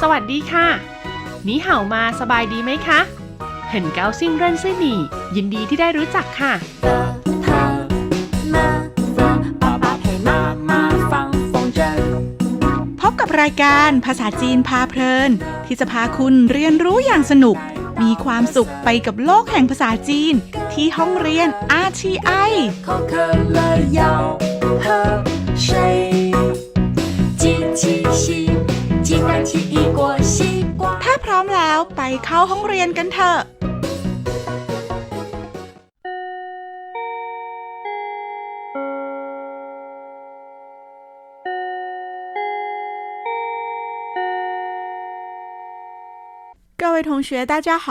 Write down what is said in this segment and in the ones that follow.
สวัสดีค่ะนี่เห่ามาสบายดีไหมคะ เห็นเกาซิ่งเร่นซื่อหนียินดีที่ได้รู้จักค่ะ พบกับรายการภาษาจีนพาเพลิน ที่จะพาคุณเรียนรู้อย่างสนุก มีความสุขไปกับโลกแห่งภาษาจีน ที่ห้องเรียน RTI เขา ถ้าพร้อมแล้วไปเข้าห้องเรียนกันเถอะ 各位同学大家好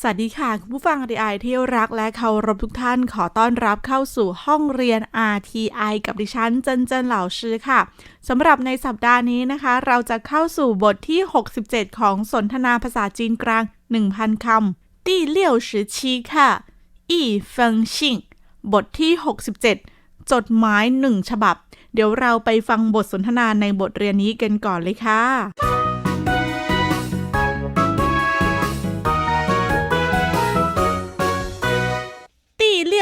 สวัสดีค่ะ คุณผู้ฟัง RTI ที่รักและเคารพทุกท่านขอต้อนรับเข้าสู่ห้องเรียน RTI กับดิฉันเจนเจนเหล่าชื่อค่ะสำหรับในสัปดาห์นี้นะคะ เราจะเข้าสู่บทที่ 67 ของสนทนาภาษาจีนกลาง 1,000คำที่เลี่ยวสือชีค่ะอีเฟิงชิงบทที่ 67 จดหมายหนึ่งฉบับ เดี๋ยวเราไปฟังบทสนทนาในบทเรียนนี้กันก่อนเลยค่ะ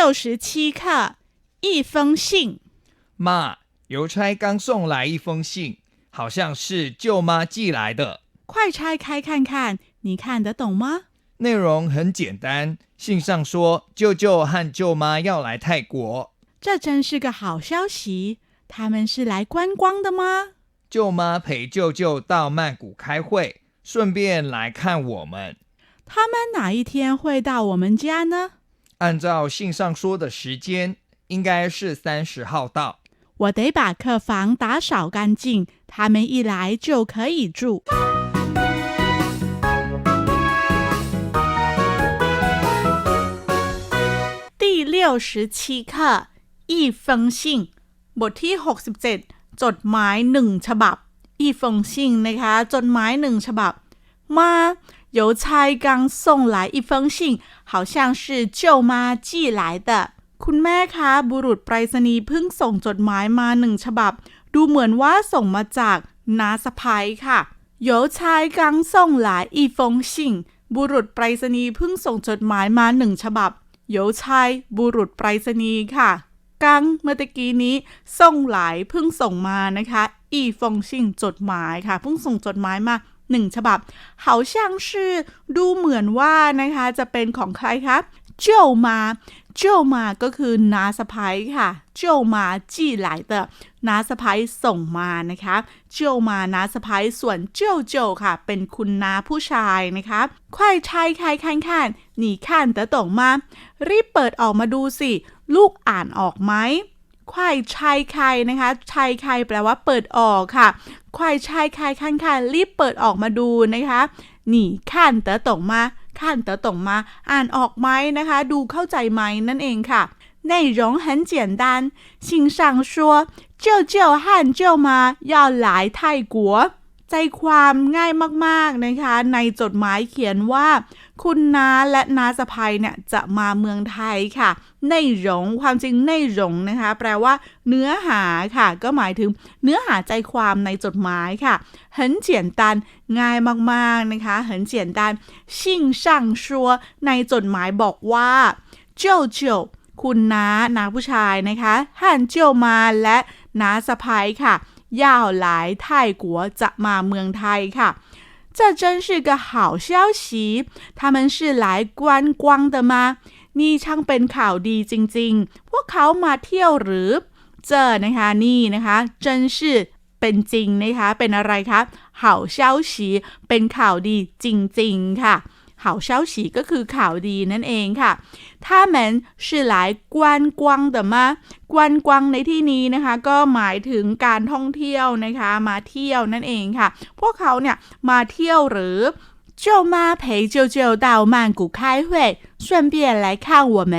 六十七课，一封信。妈，邮差刚送来一封信，好像是舅妈寄来的，快拆开看看，你看得懂吗？内容很简单。信上说，舅舅和舅妈要来泰国，这真是个好消息。他们是来观光的吗？舅妈陪舅舅到曼谷开会，顺便来看我们。他们哪一天会到我们家呢？按照信上说的时间，应该是三十号到。我得把客房打扫干净，他们一来就可以住。第六十七课一封信บทที่ 67 จดหมายหนึ่งฉบับอีฟงซิงนะคะ จดหมายหนึ่งฉบับ妈 邮差刚送来一封信好像是舅妈寄来的 คุณแม่คะบุรุษไปรษณีย์เพิ่งส่งจดหมายมาหนึ่งฉบับ ดูเหมือนว่าส่งมาจากน้าสะพ้ายค่ะ邮差刚送来一封信บุรุษไปรษณีย์เพิ่งส่งจดหมายมาหนึ่งฉบับ邮差บุรุษไปรษณีย์ค่ะ กังเมื่อตะกี้นี้ส่งหลายเพิ่งส่งมานะคะ อีฟงชิงจดหมายค่ะ เพิ่งส่งจดหมายมา หนึ่งฉบับเขาช่างชื่อดูเหมือนว่านะคะจะเป็นของใครคะเจ้ามาเจ้ามาก็คือนาสะพ้ยค่ะ เจ้ามาจี้หลายเตอนาสะพ้ยส่งมานะคะ เจ้ามานาสะพ้ยส่วนเจ้าเจ้าค่ะ เป็นคุณนาผู้ชายนะคะควายชายใครข้างข้าหนีข้านแต่ตงมา รีบเปิดออกมาดูสิ ลูกอ่านออกไหม ควายชายใครนะคะชายใครแปลว่าเปิดออกค่ะ ควายชายใครขั้นค่ะรีบเปิดออกมาดูนะคะนี่ขั้นเต๋อตงมาขั้นเต๋อตงมา อ่านออกไหมนะคะ ดูเข้าใจไหมนั่นเองค่ะ内容很简单信上说舅舅和舅妈要来泰国ใจความง่ายมากๆนะคะ ในจดหมายเขียนว่า คุณน้าและน้าสะพายเนี่ยจะมาเมืองไทยค่ะ ในหลงความจริงในหลงนะคะ แปลว่า เนื้อหาค่ะ ก็หมายถึงเนื้อหาใจความในจดหมายค่ะเหินเฉียนตันง่ายมากๆนะคะเหินเฉียนตันชิ่งช่างชัวในจดหมายบอกว่าเจียวเจียวคุณน้าน้าผู้ชายนะคะหันเจียวมาและน้าสะพายค่ะย่าวหลายไทยกัวจะมาเมืองไทยค่ะ 这真是个好消息他们是来观光的吗นี่ช่างเป็นข่าวดีจริงๆ พวกเขามาเที่ยวหรือ เจอนะคะนี่นะคะ真是เป็นจริงนะคะ เป็นอะไรคะ好消息เป็นข่าวดีจริงๆค่ะ 好消息ก็คือข่าวดีนั่นเองค่ะ他们是来观光的吗กวนกวางในที่นี้นะคะ ก็หมายถึงการท่องเที่ยวนะคะ มาเที่ยวนั่นเองค่ะ พวกเขาเนี่ยมาเที่ยวหรือ舅妈陪舅舅到曼谷开会顺便来看我们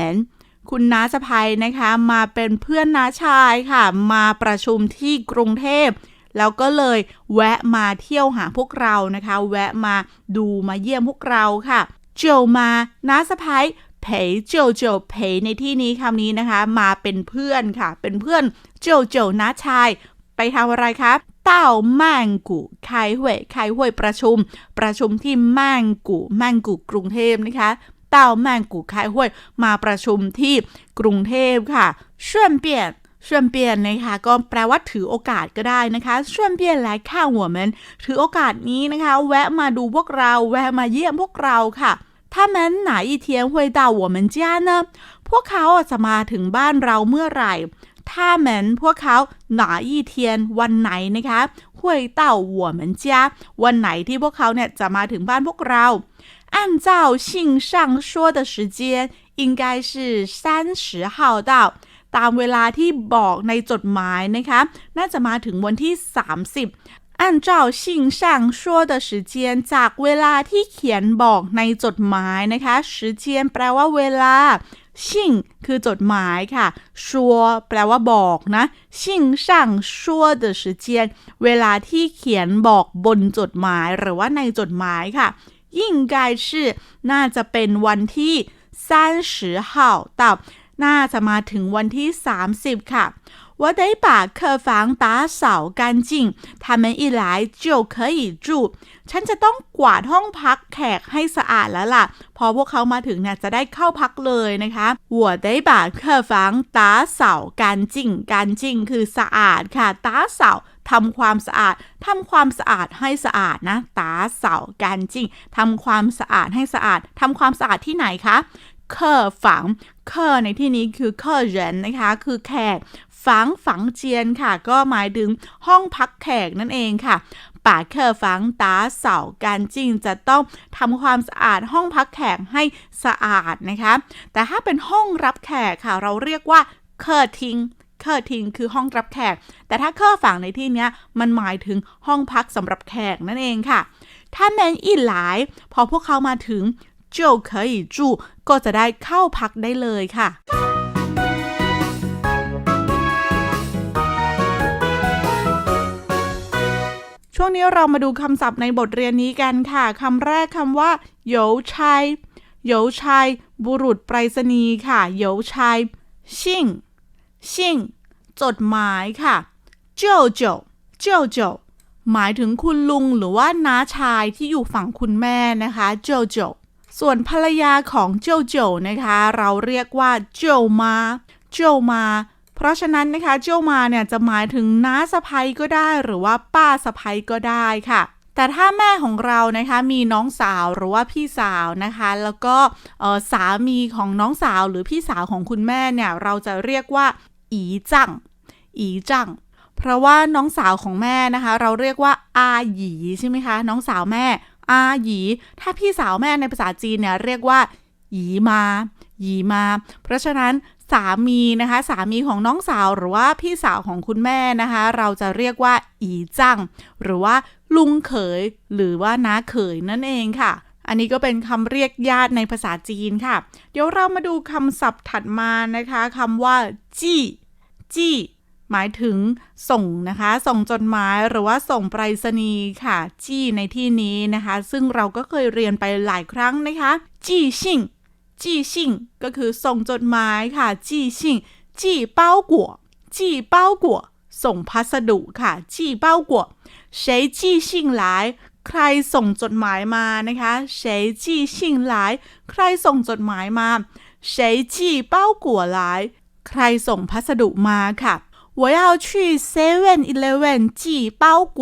คุณน้าสะพายนะคะ มาเป็นเพื่อนน้าชายค่ะ มาประชุมที่กรุงเทพ แล้วก็เลยแวะมาเที่ยวหาพวกเรานะคะ แวะมาดูมาเยี่ยมพวกเราค่ะเจียวมาน้าสะพ้ายเผยเจียวเจียวเผยในที่นี้คำนี้นะคะ มาเป็นเพื่อนค่ะ เป็นเพื่อนเจียวเจียวน้าชาย ไปทำอะไรครับเต้าแมงกุไคห่วยไคห่วยประชุม ประชุมที่แมงกุแมงกุกรุงเทพนะคะเต้าแมงกุไคห่วยมาประชุมที่กรุงเทพค่ะเชื่อมเปลี่ยน ะคะก็แปลว่าถือโอกาสก็ได้นะคะ顺便来看我们ถือโอกาสนี้นะคะ แวะมาดูพวกเรา แวะมาเยี่ยมพวกเราค่ะ他们哪一天会到我们家呢พวกเขาจะมาถึงบ้านเราเมื่อไหร่他们พวกเขา哪一天วันไหนนะคะ会到我们家วันไหนที่พวกเขาเนี่ยจะมาถึงบ้านพวกเรา按照信上说的时间应该是三十号到 ตามเวลาที่บอกในจดหมายนะคะ น่าจะมาถึงวันที่ 30按照信上说的时间จากเวลาที่เขียนบอกในจดหมายนะคะ时间แปลว่าเวลาชิ่งคือจดหมายค่ะชัวแปลว่าบอกนะชิ่งช่างชัว的时间เวลาที่เขียนบอกบนจดหมายหรือว่าในจดหมายค่ะ应该是น่าจะเป็นวันที่30号到 น่าจะมาถึงวันที่ 30 ค่ะ我得把客房打扫干净他们一来就可以住ฉันจะต้องกวาดห้องพักแขกให้สะอาดแล้วล่ะ พอพวกเขามาถึงเนี่ยจะได้เข้าพักเลยนะคะ我得把客房打扫干净干净คือสะอาดค่ะ打扫ทำความสะอาดทำความสะอาดให้สะอาดนะ打扫干净ทำความสะอาดให้สะอาดทำความสะอาดที่ไหนคะ เคอฝังเคอในที่นี้คือเคอเหรนนะคะ คือแขกฝังฝังเจียนค่ะ ก็หมายถึงห้องพักแขกนั่นเองค่ะป่าเคอฝังตาเสาการจริงจะต้องทำความสะอาดห้องพักแขกให้สะอาดนะคะ แต่ถ้าเป็นห้องรับแขกค่ะ เราเรียกว่าเคอทิงเคอทิงคือห้องรับแขก แต่ถ้าเคอฝังในที่นี้มันหมายถึงห้องพักสำหรับแขกนั่นเองค่ะ ถ้าแมนอีหลาย พอพวกเขามาถึง 就可以住ก็จะได้เข้าพักได้เลยค่ะ ช่วงนี้เรามาดูคำศัพท์ในบทเรียนนี้กันค่ะคำแรกคำว่าโยชัยโยชัยบุรุษไปรษณีย์ค่ะโยชัยชิ่งชิ่งจดหมายค่ะเจ้าเจ้าเจ้าเจ้าหมายถึงคุณลุงหรือว่าน้าชายที่อยู่ฝั่งคุณแม่นะคะเจ้าเจ้า ส่วนภรรยาของเจ้าเจ้านะคะ เราเรียกว่าเจ้ามาเจ้ามา เพราะฉะนั้นนะคะเจ้ามาเนี่ยจะหมายถึงน้าสะพ้ยก็ได้หรือว่าป้าสะพ้ยก็ได้ค่ะแต่ถ้าแม่ของเรานะคะมีน้องสาวหรือว่าพี่สาวนะคะ แล้วก็สามีของน้องสาวหรือพี่สาวของคุณแม่เนี่ยเราจะเรียกว่าอีจังอีจังเพราะว่าน้องสาวของแม่นะคะ เราเรียกว่าอาหยีใช่ไหมคะน้องสาวแม่ อาหยี ถ้าพี่สาวแม่ในภาษาจีนเนี่ยเรียกว่า หยีมา หยีมา เพราะฉะนั้นสามีนะคะ สามีของน้องสาวหรือว่าพี่สาวของคุณแม่นะคะ เราจะเรียกว่า อีจังหรือว่าลุงเขย หรือว่าน้าเขยนั่นเองค่ะ อันนี้ก็เป็นคำเรียกญาติในภาษาจีนค่ะ เดี๋ยวเรามาดูคำศัพท์ถัดมานะคะคำว่า จี้ จี้ หมายถึงส่งนะคะ ส่งจดหมายหรือว่าส่งไปรษณีย์ค่ะ จี้ในที่นี้นะคะ ซึ่งเราก็เคยเรียนไปหลายครั้งนะคะ จี้ชิ่ง จี้ชิ่งก็คือส่งจดหมายค่ะ จี้ชิ่ง จี้เป้ากัวจี้เป้ากัวส่งพัสดุค่ะ จี้เป้ากัว谁寄信来ใครส่งจดหมายมานะคะ谁寄信来ใครส่งจดหมายมา谁寄包裹来ใครส่งพัสดุมาค่ะ 我要去 Seven Eleven 寄包裹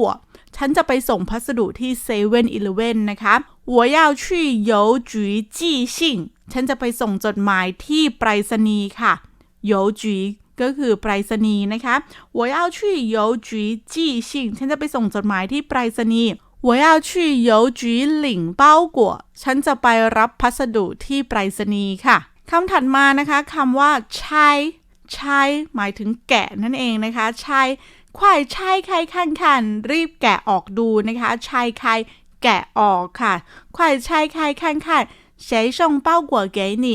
ฉันจะไปส่งพัสดุที่ Seven Eleven นะคะ我要去邮局寄信ฉันจะไปส่งจดหมายที่ไปรษณีย์ค่ะ邮局ก็คือไปรษณีย์นะคะ我要去邮局寄信ฉันจะไปส่งจดหมายที่ไปรษณีย์我要去邮局领包裹ฉันจะไปรับพัสดุที่ไปรษณีย์ค่ะคำถัดมานะคะคำว่าใช่ ใช่หมายถึงแกะนั่นเองนะคะใช่ควายใช่ใครคันคันรีบแกะออกดูนะคะใช่ใครแกะออกค่ะควายใช่ใครคันคัน谁送包裹给你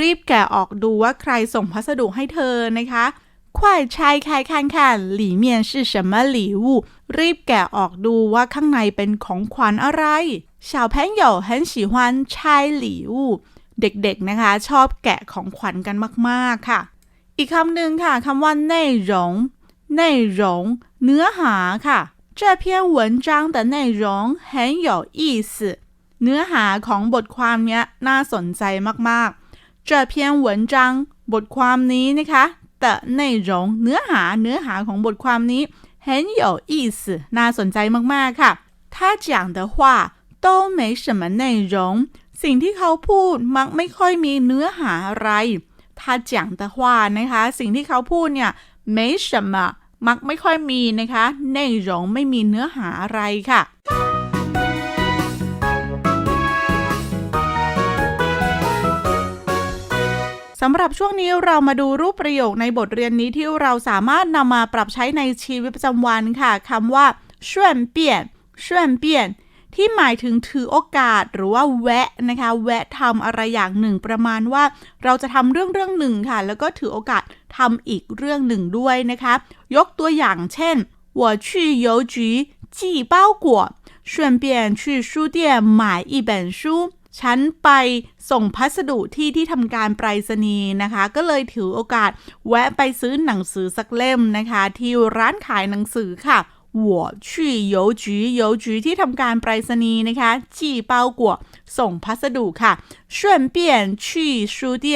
รีบแกะออกดูว่าใครส่งพัสดุให้เธอนะคะ快拆开看看里面是什么礼物รีบแกะออกดูว่าข้างในเป็นของขวัญอะไร小朋友很喜欢拆礼物เด็กๆนะคะ ชอบแกะของขวัญกันมากๆค่ะ อีกคำหนึ่งค่ะคำว่า内容内容เนื้อหาค่ะ 这篇文章的内容很有意思เนื้อหาของบทความเนี้ยน่าสนใจมากๆ这篇文章บทความนี้นะคะแต่内容เนื้อหาเนื้อหาของบทความนี้很有意思น่าสนใจมากๆค่ะ他讲的话都没什么内容สิ่งที่เขาพูดมักไม่ค่อยมีเนื้อหาอะไร ถ้าจังต่ว่านะคะ สิ่งที่เขาพูดเนี่ยไม่什么มักไม่ค่อยมีนะคะเน่หลงไม่มีเนื้อหาอะไรค่ะสำหรับช่วงนี้เรามาดูรูปประโยคในบทเรียนนี้ที่เราสามารถนำมาปรับใช้ในชีวิตประจำวันค่ะคำว่าช่วนเปลี่ยนช่วนเปลี่ยน ที่หมายถึงถือโอกาสหรือว่าแวะนะคะ แวะทำอะไรอย่างหนึ่งประมาณว่า เราจะทำเรื่องเรื่องหนึ่งค่ะ แล้วก็ถือโอกาสทำอีกเรื่องหนึ่งด้วยนะคะ ยกตัวอย่างเช่น我去邮局寄包裹顺便去书店买一本书ฉันไปส่งพัสดุที่ที่ทำการไปรษณีย์นะคะ ก็เลยถือโอกาส แวะไปซื้อหนังสือสักเล่มนะคะ ที่ร้านขายหนังสือค่ะ 我去邮局邮局ที่ทำการไปรษณีย์นะคะ寄包裹ส่งพัสดุค่ะ顺便去书店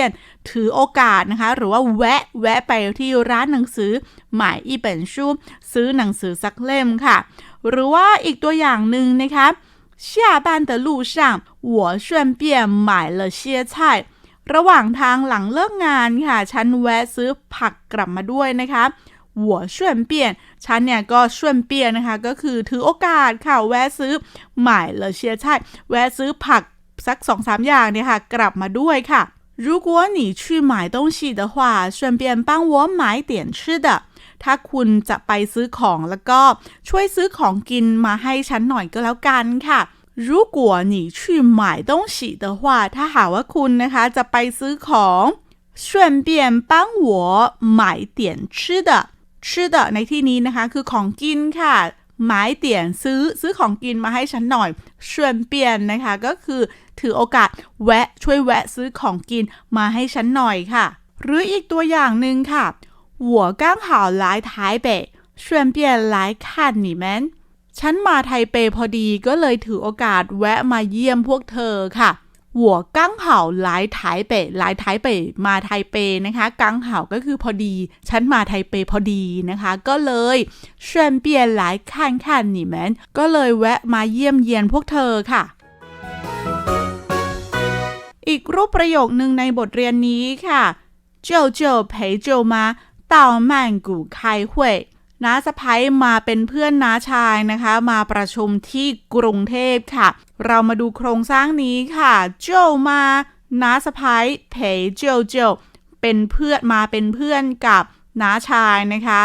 ถือโอกาสนะคะ หรือว่าแวะแวะไปที่ร้านหนังสือหมายอีเปินชูซื้อหนังสือสักเล่มค่ะ หรือว่าอีกตัวอย่างหนึ่งนะคะ 下班的路上我顺便买了些菜ระหว่างทางหลังเลิกงานค่ะ ฉันแวะซื้อผักกลับมาด้วยนะคะ 我顺便ฉันเนี่ยก็顺便นะคะ ก็คือถือโอกาสค่ะ แวะซื้อหมายเลเชียใช่แวะซื้อผักสักสองสามอย่างเนี่ยค่ะ กลับมาด้วยค่ะ如果你去买东西的话顺便帮我买点吃的ถ้าคุณจะไปซื้อของแล้วก็ช่วยซื้อของกินมาให้ฉันหน่อยก็แล้วกันค่ะ如果你去买东西的话ถ้าหากว่าคุณนะคะ จะไปซื้อของ顺便帮我买点吃的 ชื่อเดในที่นี้นะคะ คือของกินค่ะหมายเตี่ยนซื้อซื้อของกินมาให้ฉันหน่อยชวนเปลี่ยนนะคะ ก็คือถือโอกาสแวะช่วยแวะซื้อของกินมาให้ฉันหน่อยค่ะ หรืออีกตัวอย่างหนึ่งค่ะหัวก้างหาวลายท้ายเป่ชวนเปลี่ยนลายขันนี่แมนฉันมาไทเปพอดีก็เลยถือโอกาสแวะมาเยี่ยมพวกเธอค่ะ 我刚好来台北来台北มาไทเปนะคะกังเห่าก็คือพอดี ฉันมาไทเปพอดีนะคะ ก็เลย顺便来看看你们ก็เลยแวะมาเยี่ยมเยียนพวกเธอค่ะ อีกรูปประโยคนึงในบทเรียนนี้ค่ะ舅舅陪舅妈到曼谷开会 น้าสะพ้ยมาเป็นเพื่อนน้าชายนะคะ มาประชุมที่กรุงเทพค่ะ เรามาดูโครงสร้างนี้ค่ะเจ้ามาน้าสะพ้ยเพยเจียวเจียวเป็นเพื่อนมาเป็นเพื่อนกับน้าชายนะคะ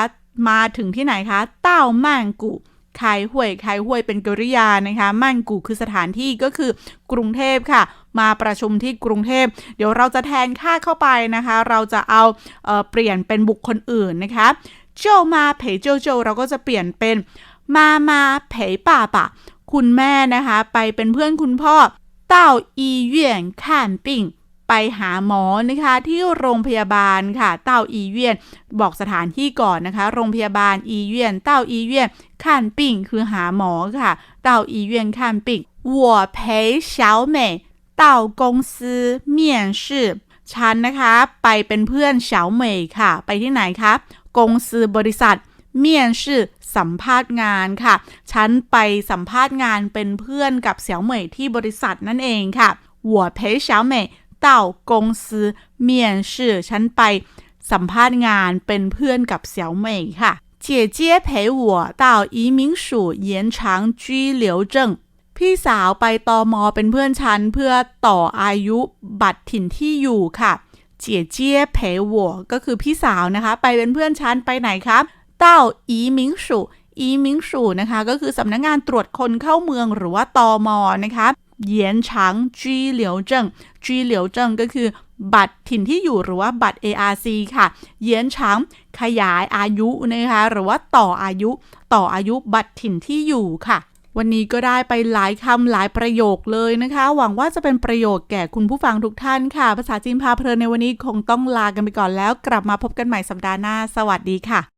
มาถึงที่ไหนคะ เต้าม่านกุคายห่วยคายห่วยเป็นกริยานะคะม่านกูคือสถานที่ก็คือกรุงเทพค่ะ มาประชุมที่กรุงเทพ เดี๋ยวเราจะแทนค่าเข้าไปนะคะ เราจะเอาเออเปลี่ยนเป็นบุคคลอื่นนะคะ เจ้ามาเผยเจ้าเจ้าเราก็จะเปลี่ยนเป็นมามาเผยป่าป่าคุณแม่นะคะ ไปเป็นเพื่อนคุณพ่อ到医院看病ไปหาหมอนะคะที่โรงพยาบาลค่ะเต้าอีเวียนบอกสถานที่ก่อนนะคะ โรงพยาบาลอีเวียนเต้าอีเวียน看病คือหาหมอค่ะเต้าอีเวียน看病我陪小美到公司面试ฉันนะคะ ไปเป็นเพื่อนเฉาเหมยค่ะ ไปที่ไหนคะ กงซือบริษัท เมียนชื่อสัมภาษณ์งานค่ะ ฉันไปสัมภาษณ์งานเป็นเพื่อนกับเสี่ยวเหมยที่บริษัทนั่นเองค่ะ我陪小美到公司面试ฉันไปสัมภาษณ์งานเป็นเพื่อนกับเสี่ยวเหมยค่ะ姐姐陪我到移民署延长居留证พี่สาวไปตอมอเป็นเพื่อนฉันเพื่อต่ออายุบัตรถิ่นที่อยู่ค่ะ เจี๋ยเจี้ยเผยหัวก็คือพี่สาวนะคะ ไปเป็นเพื่อนฉันไปไหนครับ เต้าอีมิงสูอีมิงสูนะคะ ก็คือสำนักงงานตรวจคนเข้าเมืองหรือว่าตอมอนะคะเยียนฉางจีเหลียวเจิงจีเหลียวเจิงก็คือ บัตรถิ่นที่อยู่หรือว่าบัตร ARC ค่ะ เยียนฉางขยายอายุนะคะ หรือว่าต่ออายุ ต่ออายุบัตรถิ่นที่อยู่ค่ะ วันนี้ก็ได้ไปหลายคำหลายประโยคเลยนะคะ หวังว่าจะเป็นประโยชน์แก่คุณผู้ฟังทุกท่านค่ะ ภาษาจีนพาเพลินในวันนี้คงต้องลากันไปก่อนแล้ว กลับมาพบกันใหม่สัปดาห์หน้า สวัสดีค่ะ